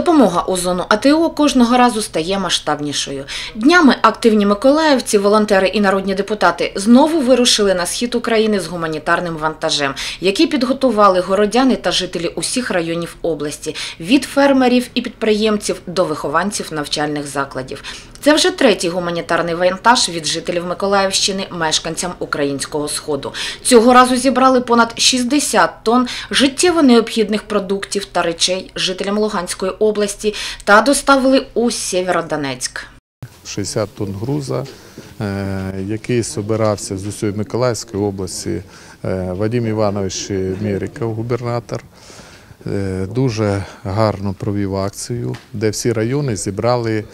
Допомога у зону АТО кожного разу стає масштабнішою. Днями активні миколаївці, волонтери і народні депутати знову вирушили на схід України з гуманітарним вантажем, який підготували городяни та жителі усіх районів області від фермерів і підприємців до вихованців навчальних закладів. Це вже третій гуманітарний вантаж від жителів Миколаївщини мешканцям українського сходу. Цього разу зібрали понад 60 тонн життєво необхідних продуктів та речей жителям Луганської області та доставили у Сєвєродонецьк. 60 тонн груза, е, який збирався з усієї Миколаївської області е, Вадим Іванович Мєриков, губернатор. Е, Дуже гарно провів акцію, де всі райони зібрали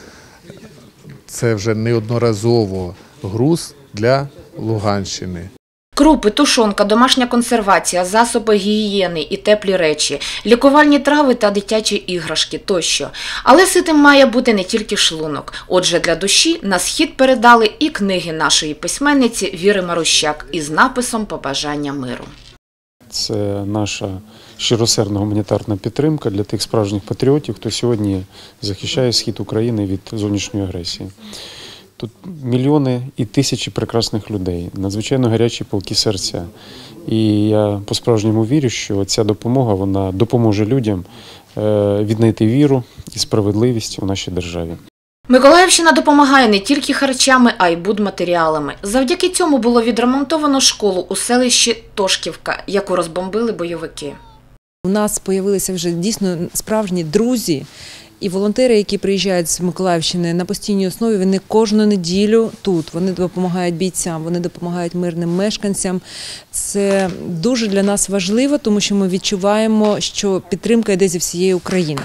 це вже неодноразово груз для Луганщини. Крупи, тушонка, домашня консервація, засоби гігієни і теплі речі, лікувальні трави та дитячі іграшки тощо. Але ситим має бути не тільки шлунок. Отже, для душі на схід передали і книги нашої письменниці Віри Марущак із написом Побажання миру. Це наша щиросердна гуманітарна підтримка для тих справжніх патріотів, хто сьогодні захищає схід України від зовнішньої агресії. Тут мільйони і тисячі прекрасних людей, надзвичайно гарячі полки серця. І я по-справжньому вірю, що ця допомога вона допоможе людям е, віднайти віру і справедливість у нашій державі. Миколаївщина допомагає не тільки харчами, а й будматеріалами. Завдяки цьому було відремонтовано школу у селищі Тошківка, яку розбомбили бойовики. У нас з'явилися вже дійсно справжні друзі. І волонтери, які приїжджають з Миколаївщини на постійній основі, вони кожну неділю тут. Вони допомагають бійцям, вони допомагають мирним мешканцям. Це дуже для нас важливо, тому що ми відчуваємо, що підтримка йде зі всієї України.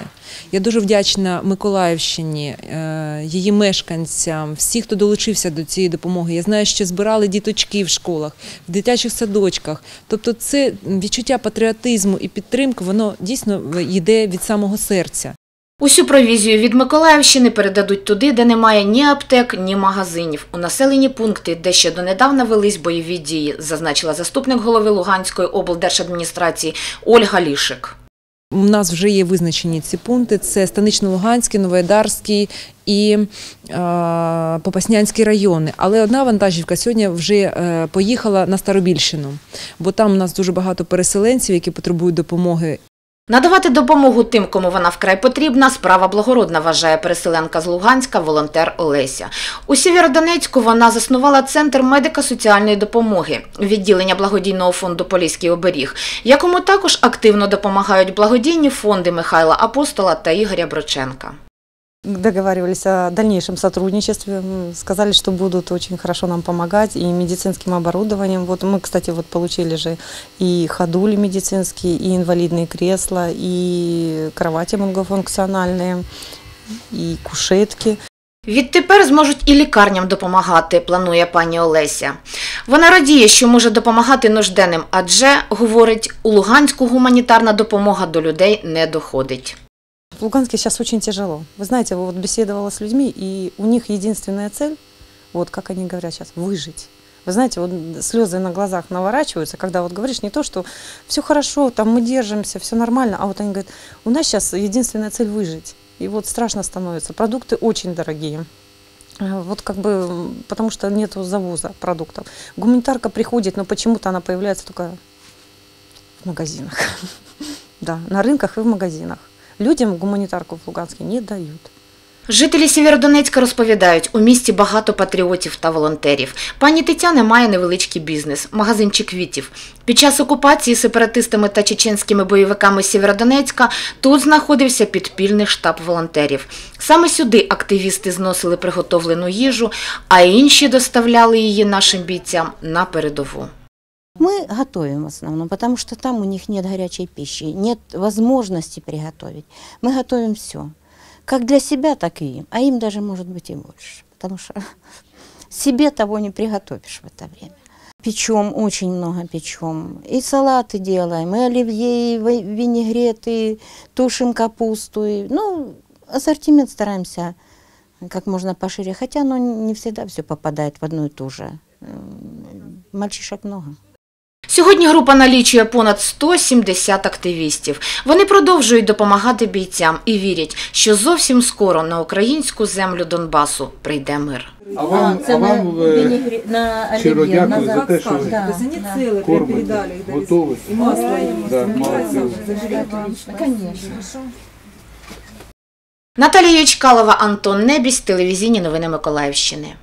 Я дуже вдячна Миколаївщині, е, її мешканцям, всі, хто долучився до цієї допомоги. Я знаю, що збирали діточки в школах, в дитячих садочках. Тобто, це відчуття патріотизму і підтримки, воно дійсно йде від самого серця. Усю провізію від Миколаївщини передадуть туди, де немає ні аптек, ні магазинів. У населені пункти, де ще донедавна велись бойові дії, зазначила заступник голови Луганської облдержадміністрації Ольга Лішик. У нас вже є визначені ці пункти: це Станично-Луганський, Новоайдарський і е, Попаснянський райони. Але одна вантажівка сьогодні вже е, поїхала на Старобільщину, бо там у нас дуже багато переселенців, які потребують допомоги. Надавати допомогу тим, кому вона вкрай потрібна, справа благородна, вважає переселенка з Луганська, волонтер Олеся. У Сєвєродонецьку вона заснувала центр медико-соціальної допомоги, відділення благодійного фонду Поліський оберіг, якому також активно допомагають благодійні фонди Михайла Апостола та Ігоря Броченка. договаривались о дальнейшем сотрудничестве, м, сказали, что будут очень хорошо нам помогать и медицинским оборудованием. Вот мы, кстати, вот получили же и ходули медицинские, и инвалидные кресла, и кровати многофункциональные, и кушетки. Відтепер зможуть і лікарням допомагати, планує пані Олеся. Вона радіє, що може допомагати нужденним, адже, говорить, у Луганську гуманітарна допомога до людей не доходить. В Луганске сейчас очень тяжело. Вы знаете, вот беседовала с людьми, и у них единственная цель, вот как они говорят сейчас, выжить. Вы знаете, вот слезы на глазах наворачиваются, когда вот говоришь не то, что все хорошо, там мы держимся, все нормально, а вот они говорят, у нас сейчас единственная цель выжить. И вот страшно становится. Продукты очень дорогие. Э, Вот как бы, потому что нет завоза продуктов. Гуманитарка приходит, но почему-то она появляется только в магазинах. Да, на рынках и в магазинах. Людям гуманитарку в Луганске не дают. Жителі Сєвєродонецька розповідають, у місті багато патріотів та волонтерів. Пані Тетяна має невеличкий бізнес – магазинчик квітів. Під час окупації сепаратистами та чеченськими бойовиками Сєвєродонецька тут знаходився підпільний штаб волонтерів. Саме сюди активісти зносили приготовлену їжу, а інші доставляли її нашим бійцям на передову. Мы готовим в основном, потому что там у них нет горячей пищи, нет возможности приготовить. Мы готовим все. Как для себя, так и им. А им даже может быть и больше. Потому что себе того не приготовишь в это время. Печем, очень много печем. И салаты делаем, и оливье, и ви- винегреты, тушим капусту. и, ну, ассортимент стараемся как можно пошире. Хотя оно не всегда все попадает в одну и ту же. Мальчишек много. Сьогодні група налічує понад 170 активістів. Вони продовжують допомагати бійцям і вірять, що зовсім скоро на українську землю Донбасу прийде мир. А вам, а вам е, щиро дякую за те, що ви Да, да. кормите, готовите. Масло Да, молодці. Наталія Ячкалова, Антон Небісь, телевізійні новини Миколаївщини.